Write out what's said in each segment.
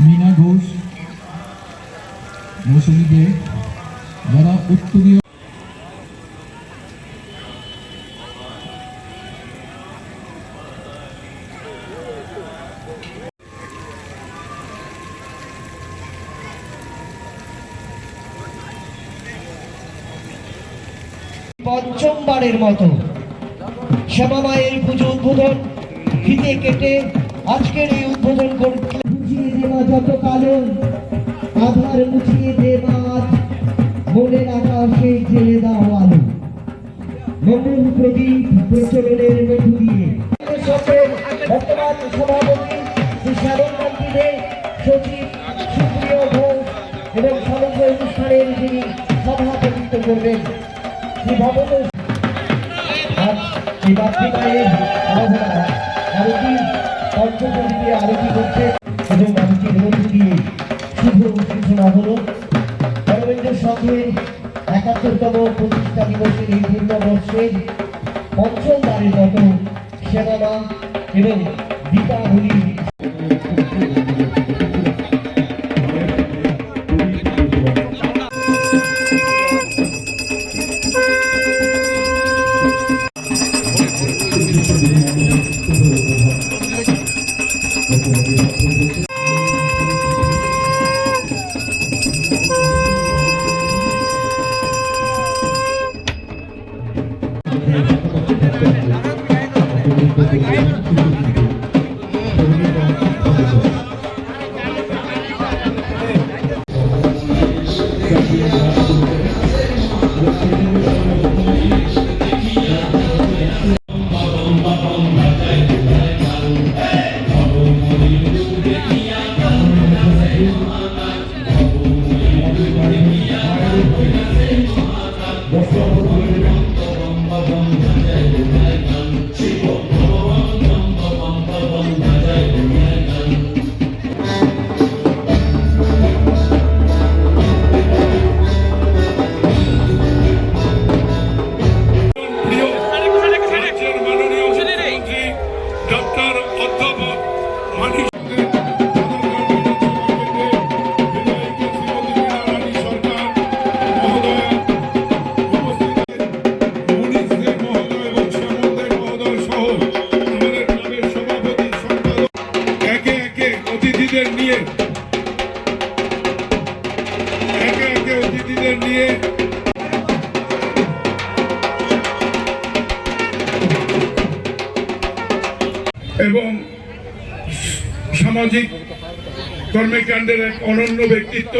মীনা ঘোষ মৌসুমী দে যারা উত্তরীয় পঞ্চমবারের মতো শ্যামা মায়ের পুজো উদ্বোধন, ফিতে কেটে আজকের এই উদ্বোধন যত কালো আধার মুছিয়ে দেওয়া আজ মনের আকাশে জেলে দাও আলো। নতুন প্রদীপ প্রচলনের মধ্য দিয়ে। বর্তমান সভাপতি শ্রী শ্যামল কান্তি দে সচিব সুপ্রিয় ঘোষ এবং সমগ্র অনুষ্ঠানের যিনি সভাপতিত্ব করবেন, শ্রী ভবন আজ এই মাতৃমায়ের আরতি পঞ্চমীতে আরতি করছে এবং আরতির মধ্য দিয়ে শুভ সূচনা হলো। গণতন্ত্রের সঙ্গে একাত্তরতম প্রতিষ্ঠা দিবসের এই পূর্ণবর্ষের পঞ্চমবারের মতো সেবা এবং দীপাবলি। Thank you. নিয়ে। একে একে অতিথিদের নিয়ে। এবং সামাজিক কর্মকাণ্ডের এক অনন্য ব্যক্তিত্ব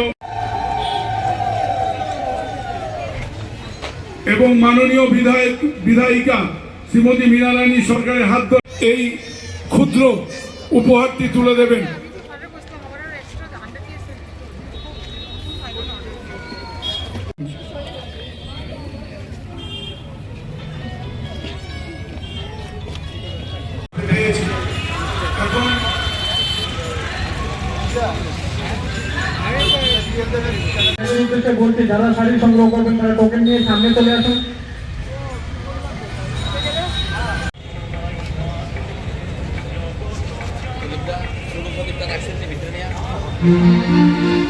এবং মাননীয় বিধায়ক, বিধায়িকা শ্রীমতী মীনারানী সরকারের হাত ধরে এই ক্ষুদ্র উপহারটি তুলে দেবেন। উদ্দেশ্যে বলছি যারা শাড়ি সংগ্রহ করবেন তারা টোকেন নিয়ে সামনে চলে আসুন। ভিতরে